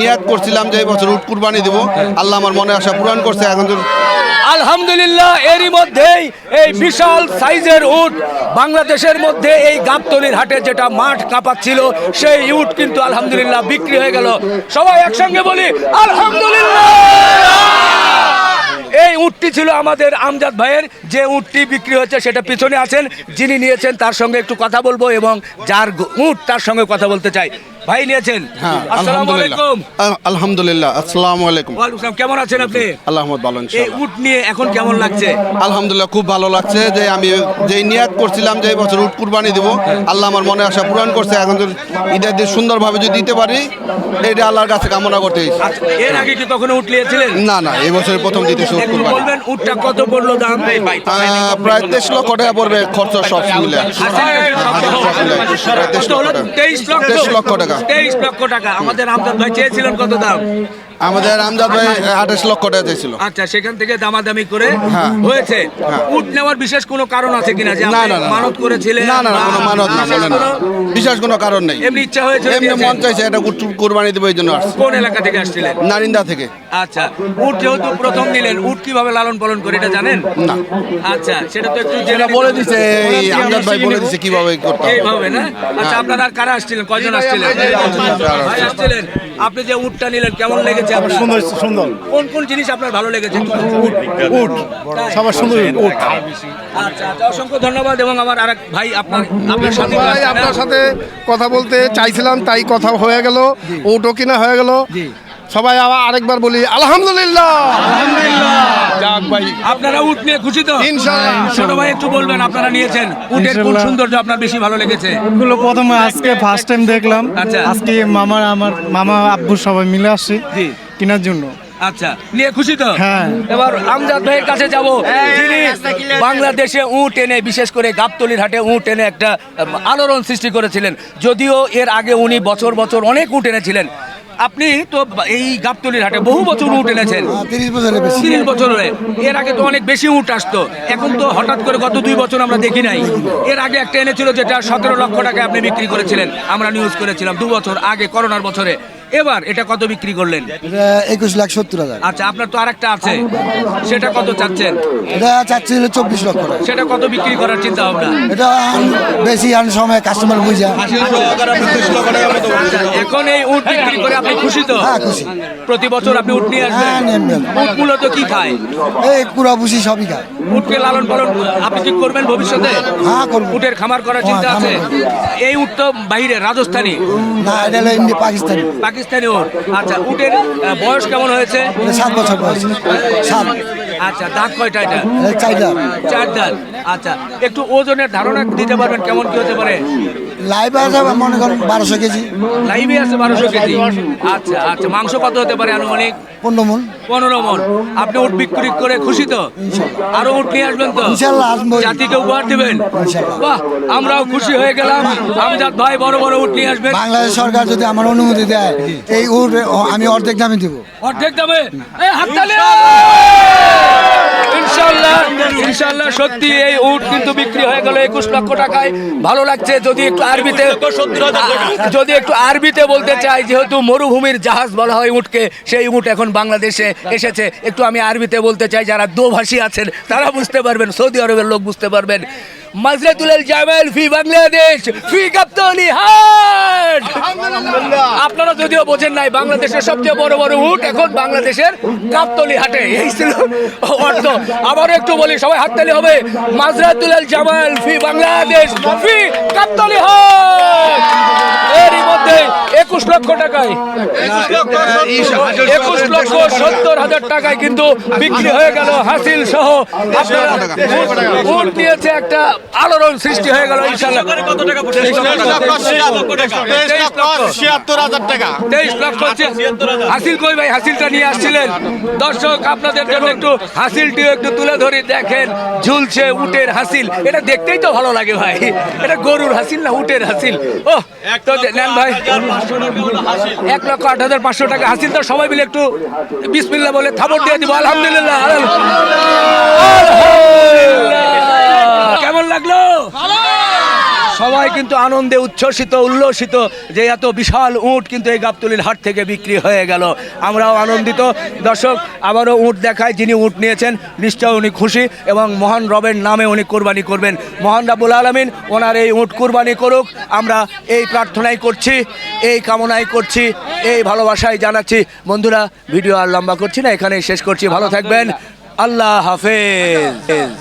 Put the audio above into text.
নিয়াত করছিলাম যে এই বছর উট কুরবানি দেবো। আল্লাহ আমার মনে আশা পূরণ করছে। এখন আলহামদুলিল্লাহ, এরই মধ্যেই এই বিশাল সাইজের উট বাংলাদেশের মধ্যে এই গাবতলির হাটে যেটা মাঠ কাঁপাচ্ছিল, সেই উট কিন্তু আলহামদুলিল্লাহ বিক্রি হয়ে গেল। সবাই একসঙ্গে বলি, আলহামদুলিল্লাহ! এই উটটি ছিল আমাদের আমজাদ ভাইয়ের যে উটটি বিক্রি হয়েছে সেটা পিছনে আছেন যিনি নিয়েছেন তার সঙ্গে একটু কথা বলব এবং যার উট তার সঙ্গে কথা বলতে চাই। ভাই নিয়েছেন? হ্যাঁ আলহামদুলিল্লাহ। আসসালামু আলাইকুম। কেমন আছেন আপনি? আল্লাহ ভালো এই উট নিয়ে এখন কেমন লাগছে? আলহামদুলিল্লাহ খুব ভালো লাগছে যে আমি যে নিয়াত করছিলাম যে এই বছর উট কুরবানি দিব আল্লাহ আমার মনে আশা পূরণ করছে এখন ঈদের দিন সুন্দরভাবে যদি দিতে পারি এটা আল্লাহর কাছে কামনা করতে আচ্ছা, এর আগে কি কখনো উট নিয়েছিলেন? না না এই বছরের প্রথম উট একটু কুরবানি বলবেন উটটা কত পড়ল দাম প্রায় তেইশ লক্ষ টাকা পড়বে খরচ সব মিলে তেইশ হলো? লক্ষ টাকা তেইশ লক্ষ টাকা তেইশ লক্ষ টাকা আমাদের আমদাদ ভাই চেয়েছিলেন কত দাম আমাদের আমজাদ ভাই আঠাশ লক্ষ টাকা চাইছিল। আচ্ছা সেখান থেকে দামাদামি করে হ্যাঁ। হয়েছে। হ্যাঁ। উট নেওয়ার বিশেষ কোনো কারণ আছে কিনা যে না না মানত করেছিলেন না না না কোনো মানত না বিশেষ না বিশেষ কোনো কারণ নেই। এমনি ইচ্ছা হয়েছে এমনি মন চাইছে এটা উট কুরবানি দেবো এই জন্য কোন এলাকা থেকে আসছিলেন? নারিন্দা থেকে। আচ্ছা উট যেহেতু প্রথম নিলেন উট কীভাবে লালন পালন করে এটা জানেন? না। আচ্ছা সেটা তো একটু নিতে বলে দিছে এই আমজাদ ভাই বলে দিছে কীভাবে করতে হবে। এইভাবে না? আচ্ছা হ্যাঁ। আপনারা আর কারা আসছিলেন? কয়জন আসছিলেন? ভাই আসছিলেন? আপনি যে উটটা নিলেন কেমন লেগেছে আপনার? সুন্দর সুন্দর। কোন কোন জিনিস আপনার ভালো লেগেছে? উট সবার সুন্দর উট। আচ্ছা আচ্ছা অসংখ্য ধন্যবাদ এবং আমার আরেক ভাই আপনার আপনার সাথে ভাই আপনার সাথে কথা বলতে চাইছিলাম তাই কথা হয়ে গেল। উটও কিনা হয়ে গেল। সবাই আবার আরেকবার বলি আলহামদুলিল্লাহ! ভাই আপনারা উট নিয়ে খুশি তো? ছোট ভাই একটু বলবেন আপনারা নিয়েছেন। উটের কোন। সৌন্দর্য আপনার বেশি ভালো লেগেছে? গুলো প্রথমে আজকে ফার্স্ট টাইম দেখলাম। আচ্ছা। আজকে মামার আমার মামা আব্বু সবাই মিলে আসছি জি। কেনার জন্য। আচ্ছা নিয়ে খুশি তো? হ্যাঁ। এবার আমজাদ ভাইয়ের কাছে যাব। যিনি বাংলাদেশে উট এনে বিশেষ করে গাবতলির হাটে উট এনে একটা আলোড়ন সৃষ্টি করেছিলেন। যদিও এর আগে উনি বছর বছর অনেক উট এনেছিলেন। আপনি তো এই গাবতলির হাটে বহু বছর উঠ এনেছেন। তিরিশ বছরের বেশি। বছর হয়ে এর আগে তো অনেক বেশি উঠ আসতো। এখন তো হঠাৎ করে গত দুই বছর আমরা দেখি নাই। এর আগে একটা এনেছিল যেটা সতেরো লক্ষ টাকা আপনি বিক্রি করেছিলেন। আমরা নিউজ করেছিলাম দু বছর আগে করোনার বছরে। এবার এটা কত বিক্রি করলেন? একুশ লাখ সত্তর হাজার। আচ্ছা আপনার তো আরেকটা আছে। সেটা কত চাচ্ছেন? এটা চাচ্ছি চব্বিশ লক্ষ টাকা। সেটা কত বিক্রি করার চিন্তা ভাবনা এটা বেশি আন সময় কাস্টমার বুঝা। এখন এই উট বিক্রি করে আপনি খুশি তো? হ্যাঁ, খুশি। প্রতি বছর আপনি উট নিয়ে আসবেন? হ্যাঁ। উট মূলত কি খায়? এই কুড়া বুঝি সবই খায়। উটকে লালন পালন আপনি কি করবেন ভবিষ্যতে? হ্যাঁ, করব। উটের খামার করার চিন্তা হ্যাঁ, আছে? এই উট তো বাইরে রাজস্থানী। না এটা হলো পাকিস্তানি পাকিস্তানি উট আচ্ছা উটের বয়স কেমন হয়েছে? সাত বছর বয়স। সাত। আচ্ছা দাঁত কয়টা এটা চার দাঁত আচ্ছা একটু ওজনের ধারণা দিতে পারবেন কেমন কি হতে পারে? লাইভ আছে মনে করেন বারোশো কেজি। লাইভে আছে বারোশো কেজি। আচ্ছা আচ্ছা মাংস কত হতে পারে আনুমানিক? পনেরো মন। পনেরো মন। আপনি উট বিক্রি করে খুশি তো? আরও উট নিয়ে আসবেন তো? জাতিকে উপহার দিবেন? বাহ আমরাও খুশি হয়ে গেলাম। আমজাদ ভাই বড় বড় উট নিয়ে আসবেন। বাংলাদেশ সরকার যদি আমার অনুমতি দেয় এই উট আমি অর্ধেক দামে দিব। অর্ধেক দামে? হাততালি! ইনশাল্লাহ ইনশাল্লাহ সত্যি এই উট কিন্তু বিক্রি হয়ে গেল একুশ লক্ষ টাকায়। ভালো লাগছে যদি একটু আরবিতে যদি একটু আরবিতে বলতে চাই, যেহেতু মরুভূমির জাহাজ বলা হয় উটকে, সেই উট এখন বাংলাদেশে এসেছে। একটু আমি আরবিতে বলতে চাই, যারা দোভাষী আছেন, তারা বুঝতে পারবেন, সৌদি আরবের লোক বুঝতে পারবেন। মাজরাতুল জামেল ফি বাংলাদেশ ফি কাপ্তানি হাট। আপনারা যদিও বোঝেন নাই বাংলাদেশের সবচেয়ে বড় বড় উঠ এখন বাংলাদেশের কাপ্তলি হাটে। এই ছিল অর্থ। আবারও একটু বলি সবাই হাততালি হবে। মাজরাতুল জামাল ফি বাংলাদেশ ফি কাপ্তলি হাট এরই মধ্যে একুশ লক্ষ টাকায়। একুশ লক্ষ সত্তর। হাজার টাকায় কিন্তু বিক্রি হয়ে গেল হাসিল সহ। আপনারা উট- উট একটা আলোড়ন সৃষ্টি হয়ে গেল ইনশাল্লাহ কত টাকা। ছিয়াত্তর হাজার টাকা। তেইশ লক্ষ হাসিল কই ভাই? হাসিলটা নিয়ে আসছিলেন। দর্শক আপনাদের জন্য একটু হাসিলটি একটু তুলে ধরি। দেখেন ঝুলছে উটের হাসিল। এটা দেখতেই তো ভালো লাগে ভাই। এটা গরুর হাসিল না উটের হাসিল? ও তো নেন ভাই। এক লক্ষ আট হাজার পাঁচশো টাকা হাসিল। তো সবাই মিলে একটু বিসমিল্লা বলে থাবর দিয়ে দিব। আলহামদুলিল্লাহ। কেমন লাগল সবাই কিন্তু আনন্দে উচ্ছ্বসিত, উল্লসিত, যে এত বিশাল উট কিন্তু এই গাবতলির হাট থেকে বিক্রি হয়ে গেল। আমরাও আনন্দিত। দর্শক, আবারও উট দেখায় যিনি উট নিয়েছেন নিশ্চয় উনি খুশি এবং মহান রবের নামে উনি কোরবানি করবেন। মহান রাবুল আলমিন, ওনার এই উট কোরবানি করুক। আমরা এই প্রার্থনাই করছি, এই কামনাই করছি, এই ভালোবাসাই জানাচ্ছি। বন্ধুরা, ভিডিও আর লম্বা করছি না, এখানেই শেষ করছি। ভালো থাকবেন। আল্লাহ হাফেজ।